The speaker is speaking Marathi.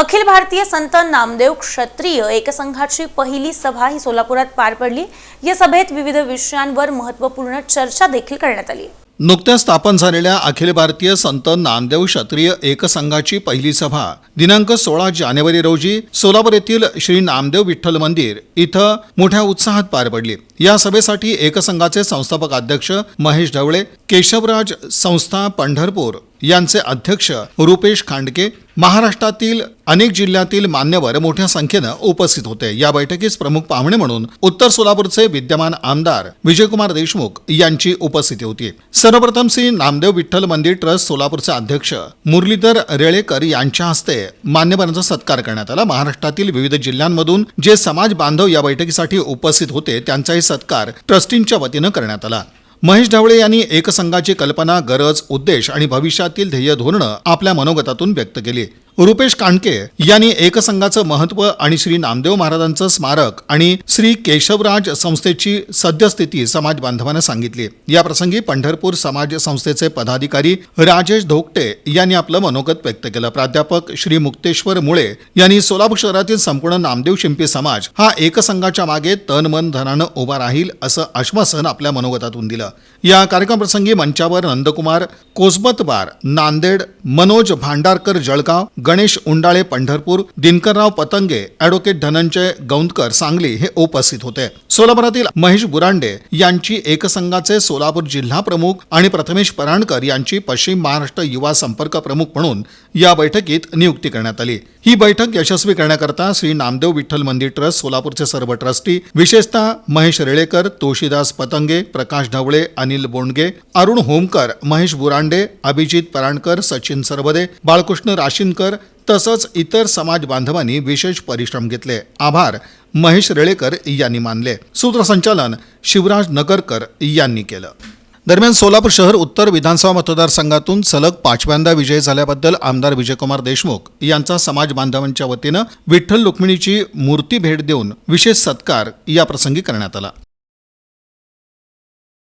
अखिल भारतीय संत नामदेव क्षत्रिय एकसंघाची पहिली सभा ही सोलापुरात पार पडली. या सभेत विविध विषयांवर महत्त्वपूर्ण चर्चा देखील करण्यात आली. नुकत्याच स्थापन झालेल्या अखिल भारतीय संत नामदेव क्षत्रिय एकसंघाची पहिली सभा. दिनांक सोळा जानेवारी रोजी सोलापूर येथील श्री नामदेव विठ्ठल मंदिर इथं मोठ्या उत्साहात पार पडली. या सभेसाठी एकसंघाचे संस्थापक अध्यक्ष महेश ढवळे केशवराज संस्था पंढरपूर यांचे अध्यक्ष रुपेश खांडके महाराष्ट्रातील अनेक जिल्ह्यातील मान्यवर मोठ्या संख्येनं उपस्थित होते. या बैठकीस प्रमुख पाहुणे म्हणून उत्तर सोलापूरचे विद्यमान आमदार विजयकुमार देशमुख यांची उपस्थिती होती. सर्वप्रथम श्री नामदेव विठ्ठल मंदिर ट्रस्ट सोलापूरचे अध्यक्ष मुरलीधर रेळेकर यांच्या हस्ते मान्यवरांचा सत्कार करण्यात आला. महाराष्ट्रातील विविध जिल्ह्यांमधून जे समाज बांधव या बैठकीसाठी उपस्थित होते त्यांचाही सत्कार ट्रस्टींच्या वतीनं करण्यात आला. महेश ढवळे यांनी एकसंघाची कल्पना गरज उद्देश आणि भविष्यातील ध्येय धोरणं आपल्या मनोगतातून व्यक्त केली. रुपेश कांडके यांनी एकसंघाचं महत्त्व आणि श्री नामदेव महाराजांचं स्मारक आणि श्री केशवराज संस्थेची सद्यस्थिती समाज बांधवांना सांगितली. या प्रसंगी पंढरपूर समाज संस्थेचे पदाधिकारी राजेश धोकटे यांनी आपलं मनोगत व्यक्त केलं. प्राध्यापक श्री मुक्तेश्वर मुळे यांनी सोलापूर शहरातील संपूर्ण नामदेव शिंपी समाज हा एकसंघाच्या मागे तन मन धनानं उभा राहील असं आश्वासन आपल्या मनोगतातून दिलं. या कार्यक्रमप्रसंगी मंचावर नंदकुमार कोसबतबार नांदेड मनोज भांडारकर जळगाव गणेश उंडाळे पंढरपूर दिनकरराव पतंगे ॲडव्होकेट धनंजय गौंदकर सांगली हे उपस्थित होते. सोलापुरातील महेश बुरांडे यांची एकसंघाचे सोलापूर जिल्हा प्रमुख आणि प्रथमेश परांडकर यांची पश्चिम महाराष्ट्र युवा संपर्क प्रमुख म्हणून या बैठकीत नियुक्ती करण्यात आली. ही बैठक यशस्वी करण्याकरता श्री नामदेव विठ्ठल मंदिर ट्रस्ट सोलापूरचे सर्व ट्रस्टी विशेषतः महेश रेळेकर तुळशीदास पतंगे प्रकाश ढवळे अनिल बोंडगे अरुण होमकर महेश बुरांडे अभिजित परांडकर सचिन सरबदे बाळकृष्ण राशीनकर तसंच इतर समाज बांधवांनी विशेष परिश्रम घेतले. आभार महेश रेळेकर यांनी मानले. सूत्रसंचालन शिवराज नगरकर यांनी केलं. दरम्यान सोलापूर शहर उत्तर विधानसभा मतदारसंघातून सलग पाचव्यांदा विजय झाल्याबद्दल आमदार विजयकुमार देशमुख यांचा समाज बांधवांच्या वतीनं विठ्ठल रुक्मिणीची मूर्ती भेट देऊन विशेष सत्कार या प्रसंगी करण्यात आला.